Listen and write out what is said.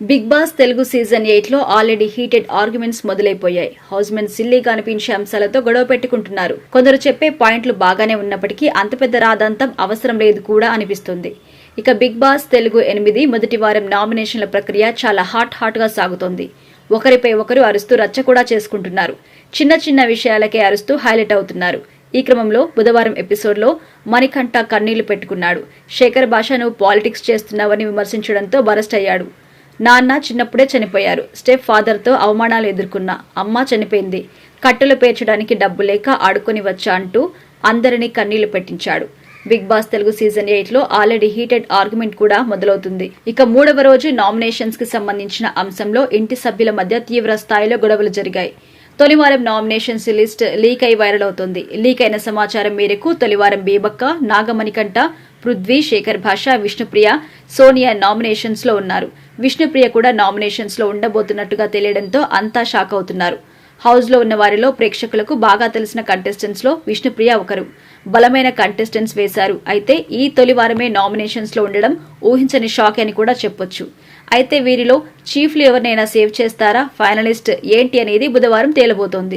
Big Boss Telugu season ఎయిట్లో already heated arguments మొదలైపోయాయి. House men సిల్లీగా అనిపించే అంశాలతో గొడవ పెట్టుకుంటున్నారు. కొందరు చెప్పే పాయింట్లు బాగానే ఉన్నప్పటికీ అంత పెద్ద రాదంతం అవసరం లేదు కూడా అనిపిస్తుంది. ఇక బిగ్ బాస్ తెలుగు ఎనిమిది మొదటి వారం నామినేషన్ల ప్రక్రియ చాలా హాట్ హాట్గా సాగుతోంది. ఒకరిపై ఒకరు అరుస్తూ రచ్చ కూడా చేసుకుంటున్నారు. చిన్న చిన్న విషయాలకే అరుస్తూ హైలైట్ అవుతున్నారు. ఈ క్రమంలో బుధవారం ఎపిసోడ్లో మణికంఠ కన్నీళ్ళు పెట్టుకున్నాడు. శేఖర్ భాషను పాలిటిక్స్ చేస్తున్నావని విమర్శించడంతో బరస్ట్ అయ్యాడు. నాన్న చిన్నప్పుడే చనిపోయారు. స్టెప్ ఫాదర్తో అవమానాలు ఎదుర్కొన్న అమ్మ చనిపోయింది. కట్టెలు పేర్చడానికి డబ్బు లేక ఆడుకొని వచ్చా అంటూ అందరినీ కన్నీళ్ళు పెట్టించాడు. బిగ్ బాస్ తెలుగు సీజన్ ఎయిట్లో ఆల్రెడీ హీటెడ్ ఆర్గ్యుమెంట్ కూడా మొదలవుతుంది. ఇక మూడవ రోజు నామినేషన్స్కి సంబంధించిన అంశంలో ఇంటి సభ్యుల మధ్య తీవ్ర స్థాయిలో గొడవలు జరిగాయి. తొలివారం నామినేషన్స్ లిస్ట్ లీక్ అయి వైరల్ అవుతుంది. లీక్ అయిన సమాచారం మేరకు తొలివారం బీబక్క నాగమణికంఠ పృథ్వీ శేఖర్ భాష విష్ణుప్రియ సోనియా నామినేషన్స్లో ఉన్నారు. విష్ణుప్రియ కూడా నామినేషన్స్లో ఉండబోతున్నట్టుగా తెలియడంతో అంతా షాక్ అవుతున్నారు. హౌస్లో ఉన్న వారిలో ప్రేక్షకులకు బాగా తెలిసిన కంటెస్టెంట్స్లో విష్ణుప్రియ ఒకరు. బలమైన కంటెస్టెంట్స్ వేశారు. అయితే ఈ తొలి వారమే నామినేషన్స్లో ఉండడం ఊహించని షాక్ అని కూడా చెప్పొచ్చు. అయితే వీరిలో చీఫ్లు ఎవరినైనా సేవ్ చేస్తారా? ఫైనలిస్ట్ ఏంటి అనేది బుధవారం తేలబోతోంది.